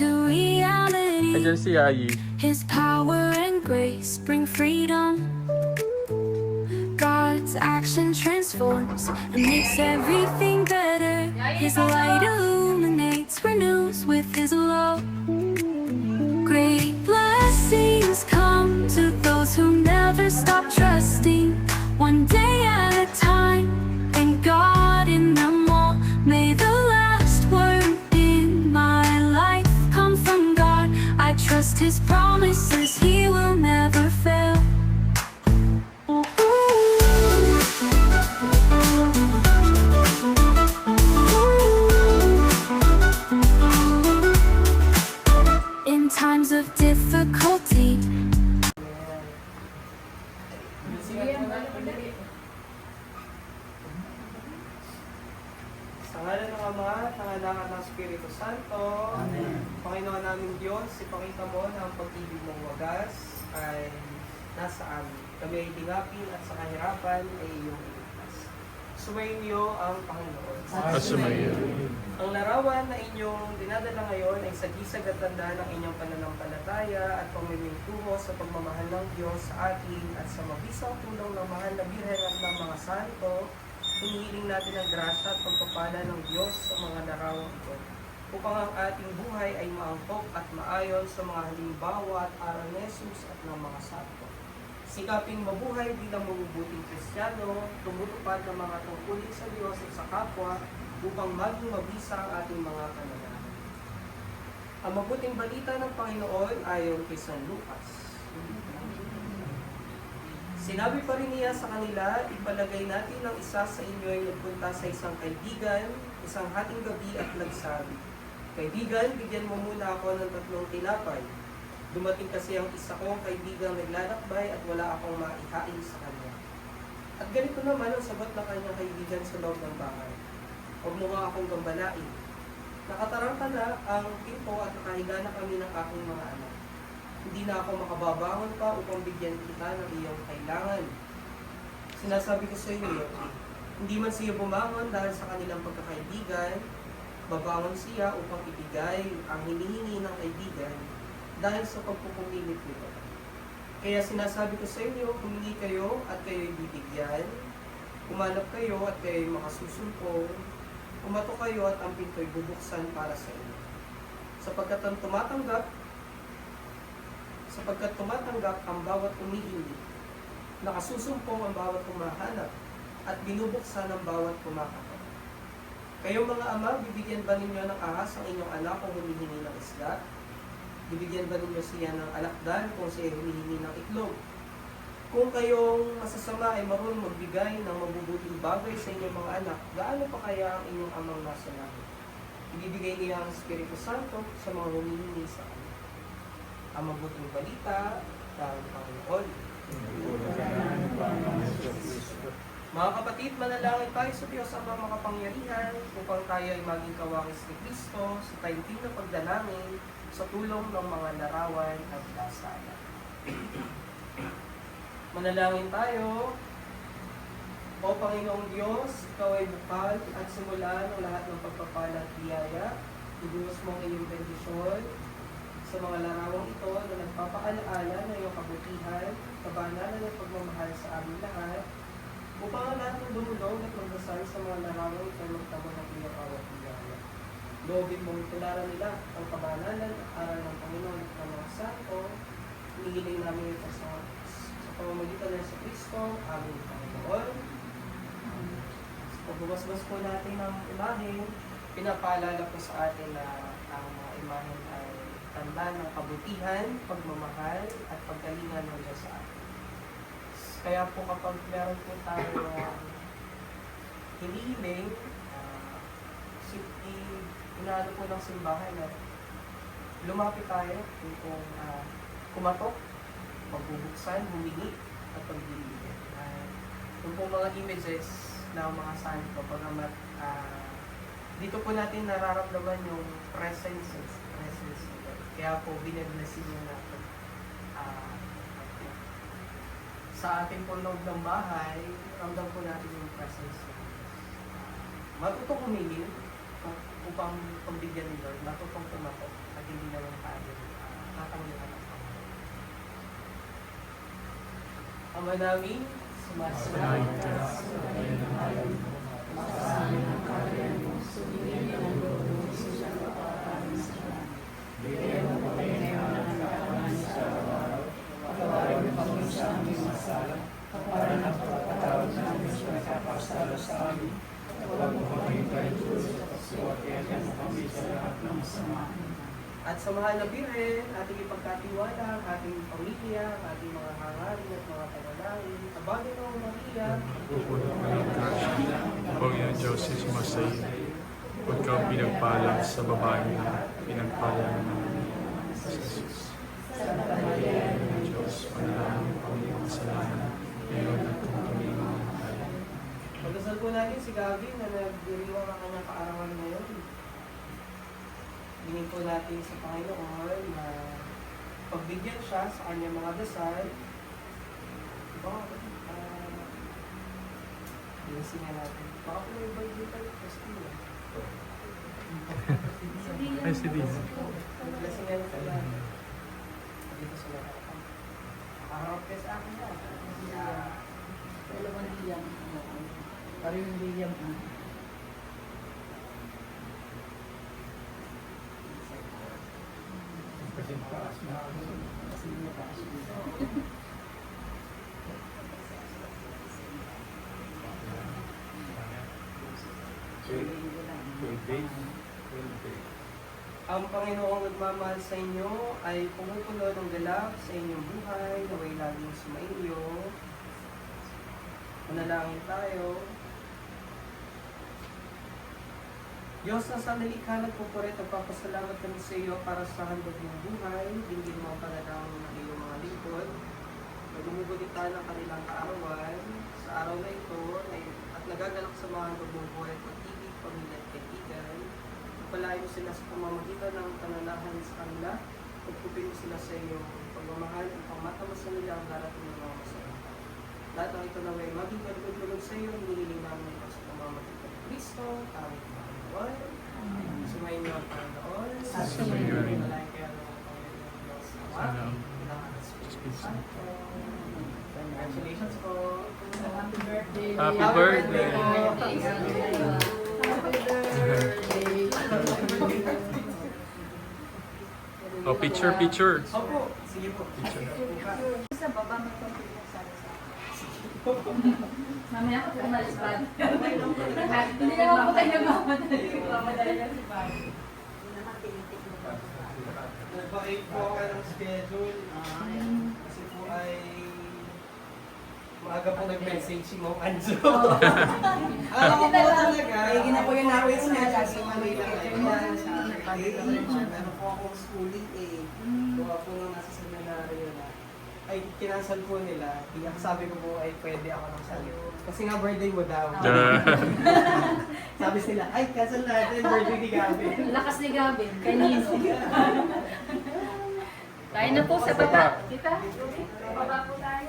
into reality. Si His power and grace bring freedom. God's action transforms and makes everything better. His light illuminates, Sa ngalan ng Ama, at ng Anak at ng Espiritu Santo, Panginoon namin Diyos, ipakita mo na ang pag-ibig mong wagas ay nasa amin. Kami ay tingapin at sa kahirapan ay iyong iligtas. Sumayin niyo ang Panginoon. Asumayo. Ang larawan na inyong dinadala ngayon ay sagisag at tanda ng inyong pananampalataya at pamimintuho sa pagmamahal ng Diyos sa atin at sa mabisang tulong ng mahal na Birhen at ng mga santo, hinihiling natin ang grasya at pagpapala ng Diyos sa mga larawang ito upang ang ating buhay ay maangkop at maayon sa mga halimbawa at aral ni Jesus at ng mga santo. Sikaping mabuhay bilang mabubuting Kristiyano, tumutupad ng mga tungkulin sa Diyos at sa kapwa upang maging mabisa ang ating mga pananalig. Ang mabuting balita ng Panginoon ayon kay San Lucas. Sinabi pa rin niya sa kanila, ipalagay natin ang isa sa inyo ay nagpunta sa isang kaibigan, isang hating gabi at nagsabi, Kaibigan, bigyan mo muna ako ng tatlong tinapay. Dumating kasi ang isa kong kaibigang naglalakbay at wala akong maihain sa kanya. At ganito naman ang sagot ng kanyang kaibigan sa loob ng bahay. Huwag mo akong gambalain. Nakataranta na ang pinto at nakahiga na kami ng aking mga anak. Hindi na ako makababangon pa upang bigyan kita ng iyong kailangan. Sinasabi ko sa iyo, hindi man siya bumangon dahil sa kanilang pagkakaibigan, babangon siya upang ibigay ang hinihingi ng kaibigan dahil sa pagpupumilit nito. Kaya sinasabi ko sa inyo, humingi kayo at kayo'y bibigyan, Kumanap kayo at kayo'y makasusumpong, Kumato kayo at ang pinto'y bubuksan para sa inyo. Sapagkat ang tumatanggap, sapagkat tumatanggap ang bawat umihingi, nakasusumpong ang bawat humahanap, at binubuksan ang bawat kumakatok. Kayo mga ama, bibigyan ba ninyo ng ahas ang inyong anak kung humihingi ng isda? Bibigyan ba ninyo siya ng alakdan kung siya humihingi ng itlog? Kung kayong masasama ay marunong magbigay ng mabubuting bagay sa inyong mga anak, gaano pa kaya ang inyong amang nasa langit? Ibibigay niya ang Espiritu Santo sa mga humihingi sa kanya. Ang mabuting balita ng Panginoon. Mga kapatid, manalangin tayo sa Diyos ang mga makapangyarihan upang tayo ay maging kawangis ni Kristo sa taimtim na pagdalangin sa tulong ng mga larawan at dasalan. Manalangin tayo. O Panginoong Diyos, Ikaw ay bukal at simula ng lahat ng pagpapala at biyaya. Ibuhos mo ang iyong bendisyon sa mga larawang ito na nagpapaalaala ng iyong kabutihan, kabanalan at pagmamahal sa amin lahat, upang ang lahat ng dumulong at magdasal sa mga larawang ito magtamo ng iyong awat biyaya. Loobin mong tularan nila ang kabanalan at aral ng Panginoon at ng mga santo, hinihiling namin ito sa, sa pamamagitan ng sa Kristo, aming Panginoon. Pagbumasbas po natin ng imahe, pinapaalala po sa atin na ang mga imahe ay tanda ng kabutihan, pagmamahal, at paggalingan ng Diyos sa atin. Kaya po kapag meron po tayo uh, hinihiling, uh, si- inaano po ng simbahan na lumapit tayo kung uh, kumatok, pagbubuksan, humingi, at pagbibigyan. Uh, yung po mga images ng mga santo, pagamat uh, dito po natin nararamdaman yung presence, presence. Kaya po binablasin niyo natin. ah, sa ating po loob ng bahay, ramdam po natin yung presence niya. Uh, matutong humingin, upang pagbigyan ni Lord, matutong tumakot at hindi naman tayo uh, tatanggihan ng Panginoon. Ama namin, sumasalang ka sa At sa mahal na Birhen, ating ipagkatiwala ang ating pamilya, ating mga hangarin at mga panalangin. Abagay ng Maria, Panginoon Diyos, sumasayin. Huwag kang pinagpala sa babae na pinagpala ng Jesus. Panginoon Diyos, panalangin ko ang mga kasalanan, ngayon at kung kami mamatay. Pagdasal po natin si Gabi na nagdiriwang ang kanyang kaarawan ngayon. Hingin po natin sa Panginoon na pagbigyan siya sa kanyang mga dasal. Diba? Uh, Bilisin nga natin. Baka po may birthday tayo, Christina. Ay, si. Bilisin nga natin. Dito sa mga Ka sa akin na. Dalawang liyam. Parang liyam. ah. Kasi mataas dito. Ang Panginoong nagmamahal sa inyo ay pumupuno ng galak sa inyong buhay, naway laging sumainyo. Manalangin tayo. Diyos na sa nalikha nagpupurit, nagpapasalamat kami sa iyo para sa handog ng buhay, hindi mo ang panalangin ng iyong mga lingkod. Nagumugunita ng kanilang kaarawan sa araw na ito ay, at nagagalak sa mga handog ng buhay at pag-ibig, pamilya at kaibigan. Palayo sila sa pamamagitan ng pananahan sa kanila. Pagpupin sila sa iyong pagmamahal upang matamasan nila ang darating ng mga masarap. Lahat ng ito naway maging kalugod-lugod sa iyo, hinihiling namin ito sa pamamagitan ng Kristo, aming Panginoon. Sumayin niyo ang Panginoon. Sumayin niyo. Malaking kaya ng Panginoon Diyos. At Santo. Congratulations po. Happy birthday. Happy Happy birthday. birthday po. Happy birthday. Oh, picture, picture. Opo, sige po. Sa baba may computer sa Mamaya ko umalis pa. Hindi naman po kayo nagmamadali. Nagmamadali lang si Bobby. Nagpakit po ako ng schedule. Kasi po ay maaga po nag-message si Mong Anjo. Alam ko po talaga. Ay, ginapuyan namin Always nga, nga sabi sa mo, Manila may ngayon. picture Sa Manila. Meron po akong schooling eh. Gawa po nung nasa seminaryo na. Ay, kinansel po nila. Kaya sabi ko po ay pwede ako ng sayo. Kasi nga birthday mo daw. Duh. sabi sila, ay cancel natin birthday ni Gabi. Lakas ni Gavin. Kanino? Tayo na po sa baba. Tita, baba po tayo.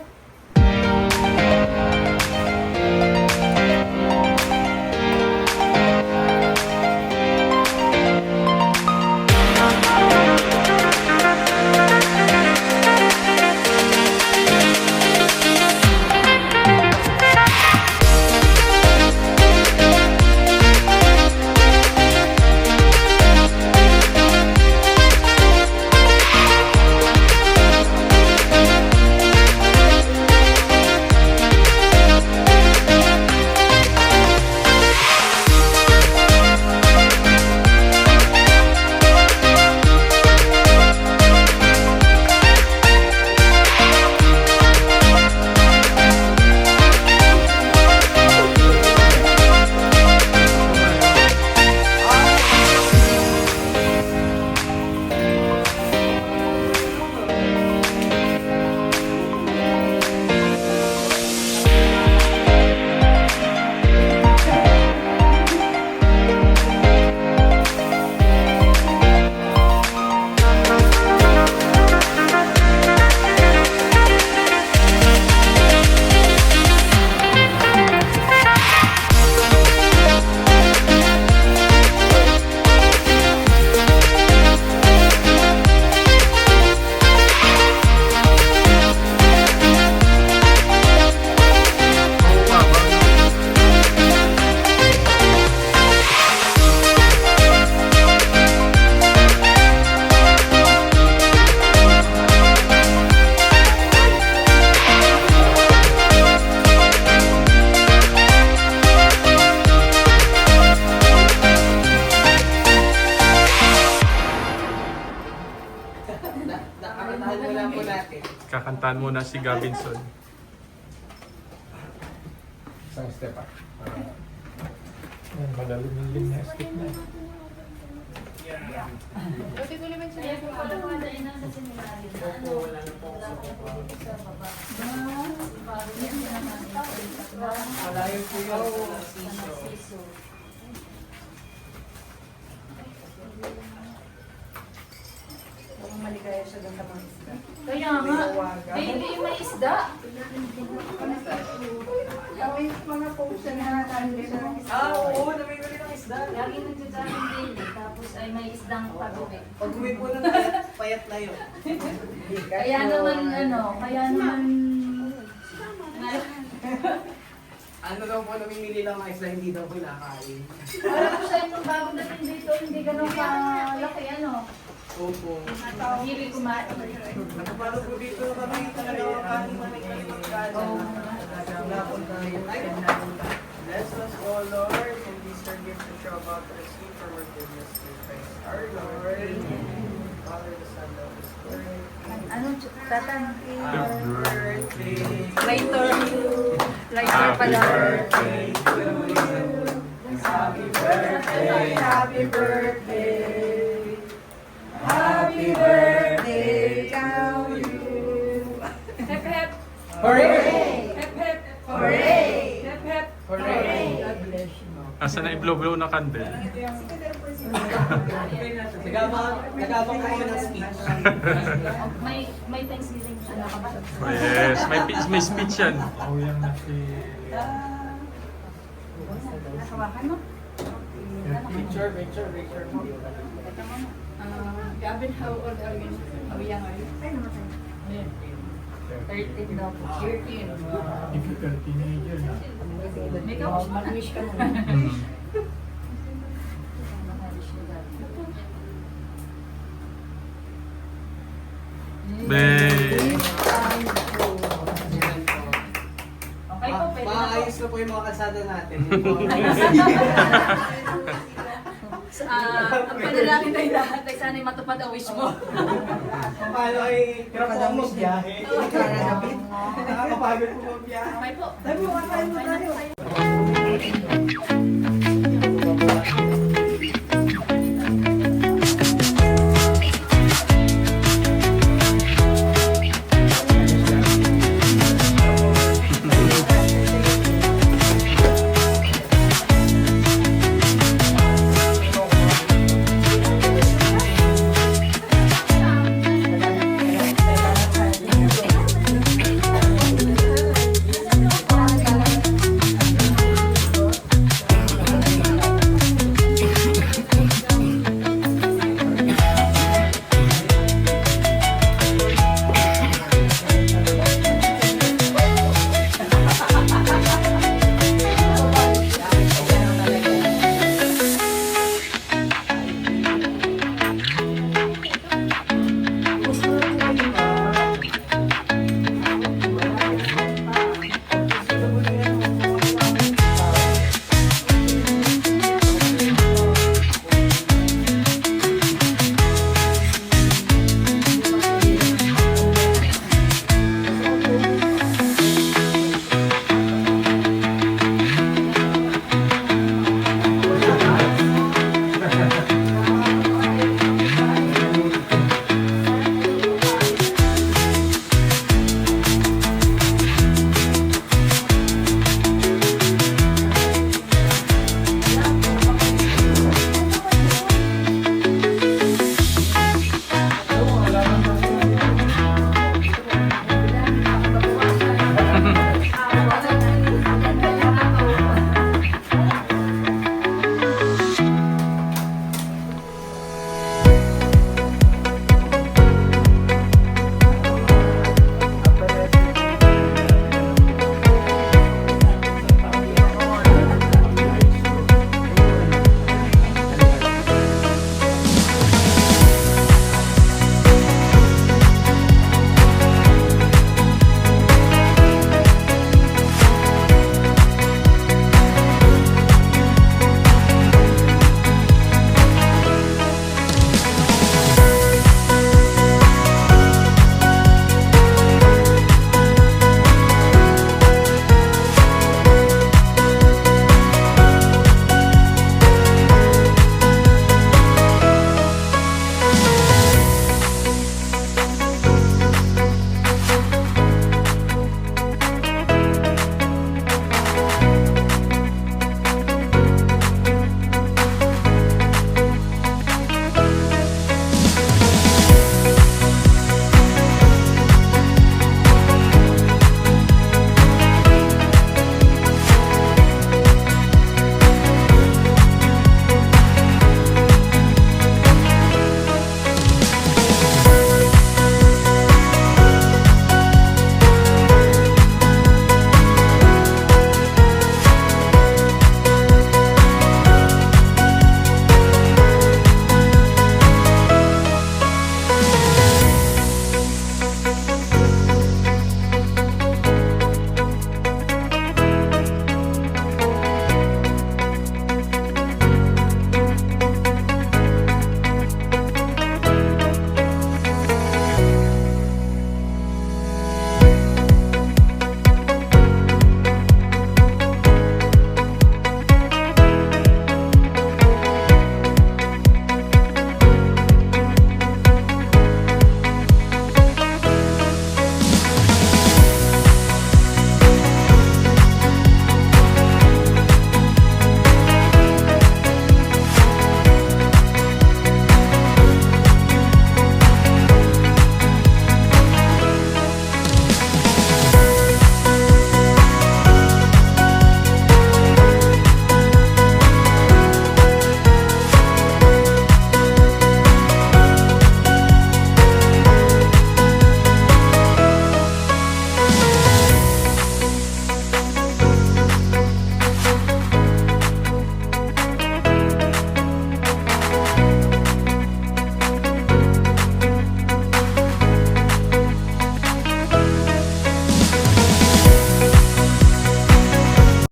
Kakantaan muna si Gabinson. Isang step up. Yan, malalim yung linya. Skip na. Kaya kung wala pa dahil nasa seminaryo na ano, sa baba. Naman. Malayo po yun sa Narciso. Narciso. Mukhang maligaya siya doon sa mga isda. Kaya nga, baby, may isda. Kami mga post na nakakandi sa mga isda. Ah, oo, namimili ng isda. Lagi nagja-jogging daily, tapos ay may isdang pag-uwi. Pag uwi po ng payat, payat na yun. Kaya naman, ano, kaya naman, Ano daw po namimili lang ng isda, hindi daw po nakakain. Alam ko sa inyo, bago dating dito, hindi ganun kalaki, ano. Opo. Hindi kumain. Nakapalo po dito kami talaga ang aming manikali magkano. Napunta tayo. Ay, Bless us, O Lord, and these are gifts which are about to receive from our goodness through Christ our Lord. Father, the Son, and the Spirit. Ano, tatan? Happy birthday. Lighter Happy pala. birthday to you. Happy birthday, happy birthday. Birthday to you. Hep, hep. Hooray! Hep, hep. Hooray! Hep, hep. Hooray! Asa na i-blow-blow na candle? Nagabang, kayo ng speech. May, may Thanksgiving, ba? Oh, yes, may, may speech yan. Uyang na si... Nakawakan mo? Picture, picture, picture. Gavin, how old are you? How young are you? Ay, namatay. 13 daw po. 13. Difficult teenager na. Make up. Mag-wish ka muna. Bay! Okay po, pwede na po. Maayos na po yung mga kalsada natin. Ah, ang panalangin tayo lahat ay sana'y matupad ang wish mo. Paano ay hirap po ang magbiyahe? Nakakapagod po magbiyahe. Okay po. Tayo po, kakain mo tayo.